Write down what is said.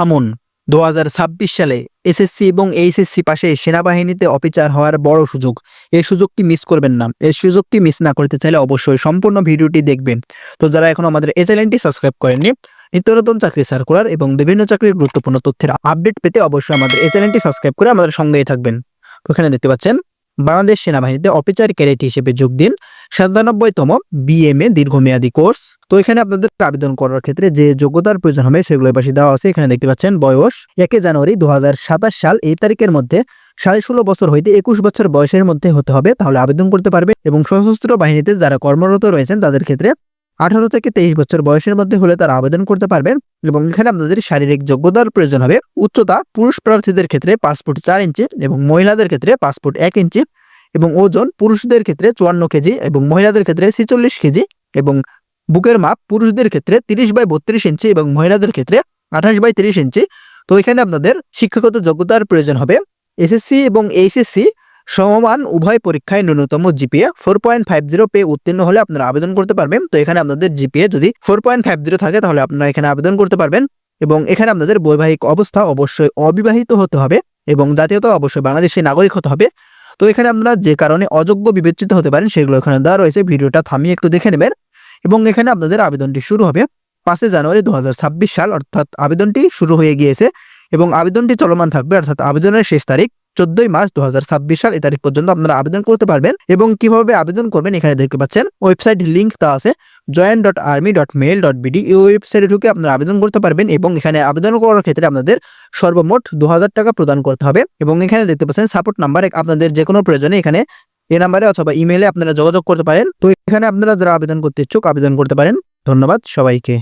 থামুন দু সালে এসএসসি এবং এইচএসসি পাশে সেনাবাহিনীতে অফিসার হওয়ার বড় সুযোগ। এই সুযোগটি মিস করবেন না। এই সুযোগটি মিস না করতে চাইলে অবশ্যই সম্পূর্ণ ভিডিওটি দেখবেন। তো যারা এখন আমাদের এই চ্যানেলটি সাবস্ক্রাইব করেননি, নিত্য নতুন চাকরি সার্কুলার এবং বিভিন্ন চাকরির গুরুত্বপূর্ণ তথ্যের আপডেট পেতে অবশ্যই আমাদের এই চ্যানেলটি সাবস্ক্রাইব করে আমাদের সঙ্গেই থাকবেন। তো এখানে দেখতে পাচ্ছেন বাংলাদেশ সেনাবাহিনীতে অফিসার ক্যাডেট হিসেবে যোগ দিন সাতানব্বইতম বিএমএ দীর্ঘমেয়াদী কোর্স। তো এখানে আপনাদের আবেদন করার ক্ষেত্রে যে যোগ্যতার প্রয়োজন হবে সেগুলো পাশে দেওয়া আছে। এখানে দেখতে পাচ্ছেন, বয়স একে জানুয়ারি দু হাজার সাতাশ সাল, এই তারিখের মধ্যে সাড়ে ষোলো বছর হইতে একুশ বছর বয়সের মধ্যে হতে হবে। তাহলে আবেদন করতে পারবে এবং সশস্ত্র বাহিনীতে যারা কর্মরত রয়েছেন তাদের ক্ষেত্রে আঠারো থেকে তেইশ বছর বয়সের মধ্যে হলে তারা আবেদন করতে পারবেন এবং এখানে আপনাদের শারীরিক যোগ্যতার প্রয়োজন হবে উচ্চতা পুরুষ প্রার্থীদের ক্ষেত্রে ফুট চার ইঞ্চি এবং মহিলাদের ক্ষেত্রে ফুট এক ইঞ্চি এবং ওজন পুরুষদের ক্ষেত্রে চুয়ান্ন কেজি এবং মহিলাদের ক্ষেত্রে ছেচল্লিশ কেজি এবং বুকের মাপ পুরুষদের ক্ষেত্রে তিরিশ বাই বত্রিশ ইঞ্চি এবং মহিলাদের ক্ষেত্রে আঠাশ বাই তিরিশ ইঞ্চি। তো এখানে আপনাদের শিক্ষাগত যোগ্যতার প্রয়োজন হবে। এসএসসি এবং এইচএসসি সমমান উভয় পরীক্ষায় ন্যূনতম GPA four point five zero পেয়ে উত্তীর্ণ হলে আপনারা আবেদন করতে পারবেন। তো এখানে আপনাদের জিপিএ যদি ফোর পয়েন্ট ফাইভ জিরো থাকে, তাহলে আপনারা এখানে আবেদন করতে পারবেন। এবং এখানে আপনাদের বৈবাহিক অবস্থা অবশ্যই অবিবাহিত হতে হবে এবং জাতীয়তা অবশ্যই বাংলাদেশি নাগরিক হতে হবে। তো এখানে আপনারা যে কারণে অযোগ্য বিবেচিত হতে পারেন, সেগুলো এখানে দেওয়া রয়েছে। ভিডিওটা থামিয়ে একটু দেখে নেবেন। এবং এখানে আপনাদের আবেদনটি শুরু হবে পাঁচই জানুয়ারি দু হাজার ছাব্বিশ সাল, অর্থাৎ আবেদনটি শুরু হয়ে গিয়েছে এবং আবেদনটি চলমান থাকবে, অর্থাৎ আবেদনের শেষ তারিখ চোদ্দই মার্চ দু হাজার ছাব্বিশ সাল এই তারিখ পর্যন্ত আপনারা আবেদন করতে পারবেন এবং কীভাবে আবেদন করবেন এখানে দেখতে পাচ্ছেন ওয়েবসাইট লিঙ্ক তা আছে join dot army dot mil dot BD এই ওয়েবসাইটে ঢুকে আপনারা আবেদন করতে পারবেন এবং এখানে আবেদন করার ক্ষেত্রে আপনাদের সর্বমোট দু হাজার টাকা প্রদান করতে হবে এবং এখানে দেখতে পাচ্ছেন সাপোর্ট নাম্বার আপনাদের যে কোনো প্রয়োজনে এখানে এ নাম্বারে অথবা ইমেলে আপনারা যোগাযোগ করতে পারেন। তো এখানে আপনারা যারা আবেদন করতে ইচ্ছুক আবেদন করতে পারেন। ধন্যবাদ সবাইকে।